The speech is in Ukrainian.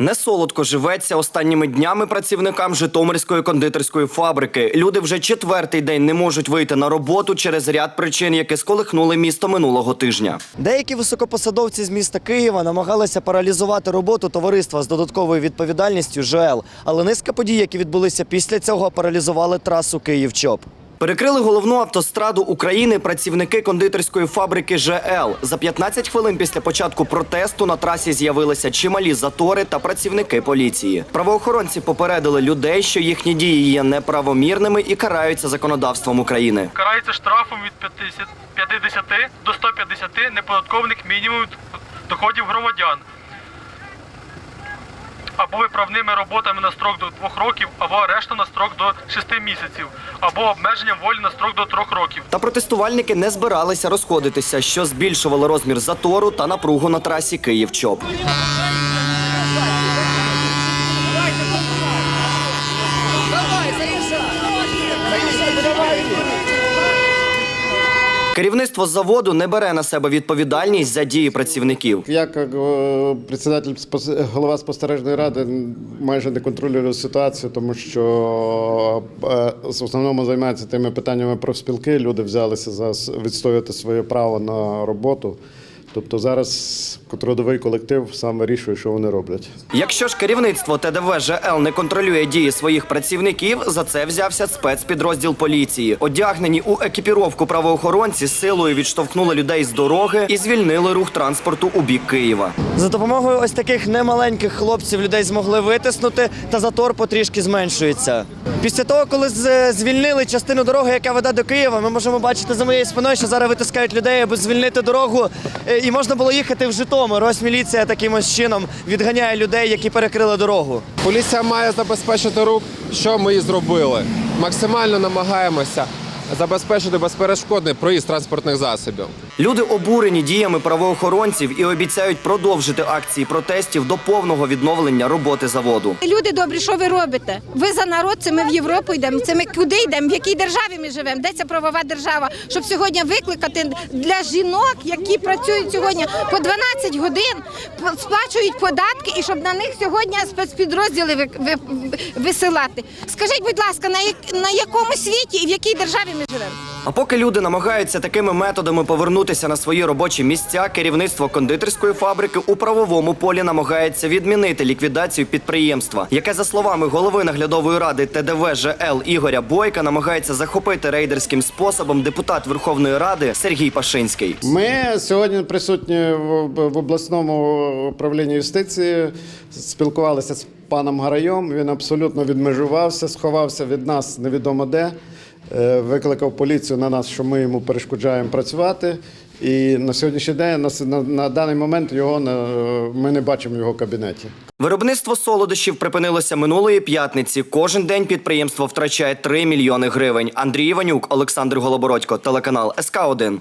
Не солодко живеться останніми днями працівникам Житомирської кондитерської фабрики. Люди вже четвертий день не можуть вийти на роботу через ряд причин, які сколихнули місто минулого тижня. Деякі високопосадовці з міста Києва намагалися паралізувати роботу товариства з додатковою відповідальністю ЖЛ, але низка подій, які відбулися після цього, паралізували трасу Київ-Чоп. Перекрили головну автостраду України працівники кондитерської фабрики ЖЛ. За 15 хвилин після початку протесту на трасі з'явилися чималі затори та працівники поліції. Правоохоронці попередили людей, що їхні дії є неправомірними і караються законодавством України. карається штрафом від 50 50 до 150 неподаткованих мінімумів доходів громадян. Або виправними роботами на строк до 2 років, або арештом на строк до 6 місяців, або обмеженням волі на строк до 3 років. Та протестувальники не збиралися розходитися, що збільшувало розмір затору та напругу на трасі Київ-Чоп. Керівництво заводу не бере на себе відповідальність за дії працівників. Я, як е, председатель голова спостережної ради, майже не контролюю ситуацію, тому що е, в основному займаються тими питаннями профспілки. Люди взялися за відстоювати своє право на роботу. Тобто зараз трудовий колектив сам вирішує, що вони роблять. Якщо ж керівництво ТДВ ЖЛ не контролює дії своїх працівників, за це взявся спецпідрозділ поліції. Одягнені у екіпіровку правоохоронці силою відштовхнули людей з дороги і звільнили рух транспорту у бік Києва. За допомогою ось таких немаленьких хлопців людей змогли витиснути, та затор потрішки зменшується. Після того, коли звільнили частину дороги, яка веде до Києва, ми можемо бачити за моєю спиною, що зараз витискають людей, аби звільнити дорогу, е, і можна було їхати в Житомир. Ось міліція таким ось чином відганяє людей, які перекрили дорогу. Поліція має забезпечити рух, що ми і зробили. Максимально намагаємося забезпечити безперешкодний проїзд транспортних засобів. Люди обурені діями правоохоронців і обіцяють продовжити акції протестів до повного відновлення роботи заводу. Люди добрі, що ви робите? Ви за народ, це ми в Європу йдемо. Це ми куди йдемо? В якій державі ми живемо? Де ця правова держава? Щоб сьогодні викликати для жінок, які працюють сьогодні по 12 годин, сплачують податки, і щоб на них сьогодні спецпідрозділи ви- ви- висилати. Скажіть, будь ласка, на, як- на якому світі і в якій державі ми живемо? А поки люди намагаються такими методами повернутися на свої робочі місця, керівництво кондитерської фабрики у правовому полі намагається відмінити ліквідацію підприємства, яке, за словами голови наглядової ради ТДВ ЖЛ Ігоря Бойка, намагається захопити рейдерським способом депутат Верховної Ради Сергій Пашинський. Ми сьогодні присутні в в обласному управлінні юстиції, спілкувалися з паном Гарайом. Він абсолютно відмежувався, сховався від нас невідомо де. Е, Викликав поліцію на нас, що ми йому перешкоджаємо працювати. І на сьогоднішній день, на, на, на даний момент, його на, ми не бачимо в його кабінеті. Виробництво солодощів припинилося минулої п'ятниці. Кожен день підприємство втрачає 3 мільйони гривень. Андрій Іванюк, Олександр Голобородько, телеканал СК 1